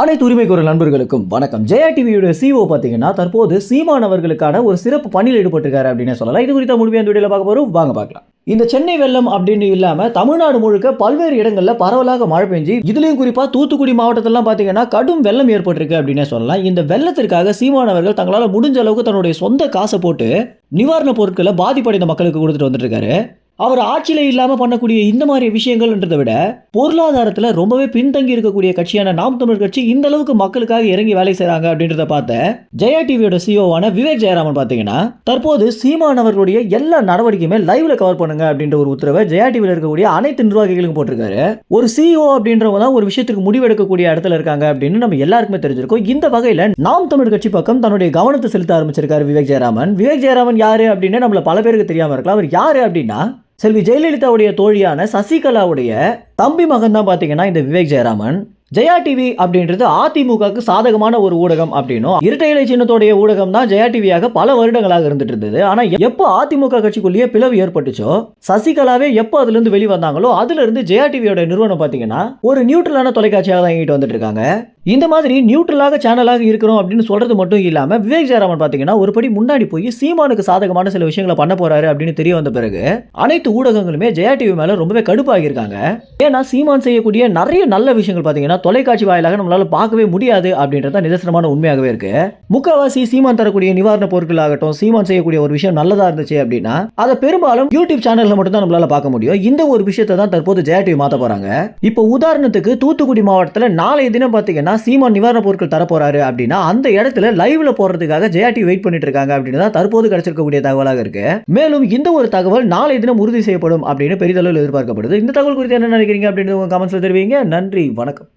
அனைத்து உரிமை குரல் நண்பர்களுக்கும் வணக்கம். ஜெயா டிவியோட சிஓ பார்த்தீங்கன்னா தற்போது சீமான் அவர்களுக்கான ஒரு சிறப்பு பணியில் ஈடுபட்டிருக்காரு அப்படின்னு சொல்லலாம். இது குறித்த முழுமையாக இந்த வீடியோவில் பார்க்க போகிறோம் வாங்க பார்க்கலாம். இந்த சென்னை வெள்ளம் அப்படின்னு இல்லாமல் தமிழ்நாடு முழுக்க பல்வேறு இடங்களில் பரவலாக மழை பெஞ்சு இதுலேயும் குறிப்பாக தூத்துக்குடி மாவட்டத்திலாம் பார்த்தீங்கன்னா கடும் வெள்ளம் ஏற்பட்டிருக்கு அப்படின்னே சொல்லலாம். இந்த வெள்ளத்திற்காக சீமானவர்கள் தங்களால் முடிஞ்ச அளவுக்கு தன்னுடைய சொந்த காசை போட்டு நிவாரணப் பொருட்களை பாதிப்படைந்த மக்களுக்கு கொடுத்துட்டு வந்துட்டு இருக்காரு. அவர் ஆட்சியில் இல்லாமல் பண்ணக்கூடிய இந்த மாதிரி விஷயங்கள்ன்றதை விட பொருளாதாரத்தில் ரொம்பவே பின்தங்கி இருக்கக்கூடிய கட்சியான நாம் தமிழர் கட்சி இந்த அளவுக்கு மக்களுக்காக இறங்கி வேலை செய்கிறாங்க அப்படின்றத பார்த்த ஜெயா டிவியோட சிஓவான விவேக் ஜெயராமன் பார்த்தீங்கன்னா தற்போது சீமான் அவர்களுடைய எல்லா நடவடிக்கையுமே லைவ்ல கவர் பண்ணுங்க அப்படின்ற ஒரு உத்தரவை ஜெயா டிவியில் இருக்கக்கூடிய அனைத்து நிர்வாகிகளுக்கும் போட்டிருக்காரு. ஒரு சிஇஓ அப்படின்றவங்க தான் ஒரு விஷயத்துக்கு முடிவெடுக்கக்கூடிய இடத்துல இருக்காங்க அப்படின்னு நம்ம எல்லாருக்குமே தெரிஞ்சிருக்கோம். இந்த வகையில் நாம் தமிழர் கட்சி பக்கம் தன்னுடைய கவனத்தை செலுத்த ஆரம்பிச்சிருக்காரு விவேக் ஜெயராமன். விவேக் ஜெயராமன் யாரு அப்படின்னு நம்மள பல பேருக்கு தெரியாம இருக்கலாம். அவர் யாரு அப்படின்னா செல்வி ஜெயலலிதாவுடைய தோழியான சசிகலாவுடைய தம்பி மகன் தான் பார்த்தீங்கன்னா இந்த விவேக் ஜெயராமன். ஜெயா டிவி அப்படின்றது அதிமுகவுக்கு சாதகமான ஒரு ஊடகம் அப்படின்னும் இரட்டை இலை சின்னத்தோடைய ஊடகம் தான் ஜெயா டிவியாக பல வருடங்களாக இருந்துட்டு இருந்தது. ஆனா எப்போ அதிமுக கட்சிக்குள்ளேயே பிளவு ஏற்பட்டுச்சோ சசிகலாவே எப்போ அதுல இருந்து வெளி வந்தாங்களோ அதுல இருந்து ஜெயா டிவியோட நிறுவனம் பார்த்தீங்கன்னா ஒரு நியூட்ரலான தொலைக்காட்சியாக தான் இங்கிட்டு வந்துட்டு இருக்காங்க. இந்த மாதிரி நியூட்ரலாக சேனலாக இருக்கிறோம் அப்படின்னு சொல்றது மட்டும் இல்லாமல் விவேக் ஜெயராமன் பார்த்தீங்கன்னா ஒரு படி முன்னாடி போய் சீமானுக்கு சாதகமான சில விஷயங்களை பண்ண போறாரு அப்படின்னு தெரிய வந்த பிறகு அனைத்து ஊடகங்களுமே ஜெயா டிவி மேல ரொம்பவே கடுப்பாகியிருக்காங்க. ஏன்னா சீமான் செய்யக்கூடிய நிறைய நல்ல விஷயங்கள் பார்த்தீங்கன்னா தொலைக்காட்சி வாயிலாக நம்மளால பார்க்கவே முடியாது அப்படின்றத நிதர்சனமான உண்மையாகவே இருக்கு. முக்கவாசி சீமான் தரக்கூடிய நிவாரண பொருட்கள் ஆகட்டும் சீமான் செய்யக்கூடிய ஒரு விஷயம் நல்லதா இருந்துச்சு அப்படின்னா அதை பெரும்பாலும் யூடியூப் சேனல்ல மட்டும் தான் நம்மளால பார்க்க முடியும். இந்த ஒரு விஷயத்தை தான் தற்போது ஜெயா டிவி மாத்த போறாங்க. இப்போ உதாரணத்துக்கு தூத்துக்குடி மாவட்டத்தில் நாளைய தினம் பார்த்தீங்கன்னா சீமான் நிவாரண பொருட்கள் தரப்போறாரு அப்படின்னா அந்த இடத்துல லைவ்ல போடுறதுக்காக ஜெயாடி வெயிட் பண்ணிட்டு இருக்காங்க அப்படின்னு தான் தற்போது கிடைச்சிருக்கக்கூடிய தகவலாக இருக்கு. மேலும் இந்த ஒரு தகவல் நாளை தினம் உறுதி செய்யப்படும் அப்படின்னு பெரிதளவில் எதிர்பார்க்கப்படுது. இந்த தகவல் குறித்து என்ன நினைக்கிறீங்க அப்படின்னு உங்க கமெண்ட்ஸ்ல தெரிவிங்க. நன்றி வணக்கம்.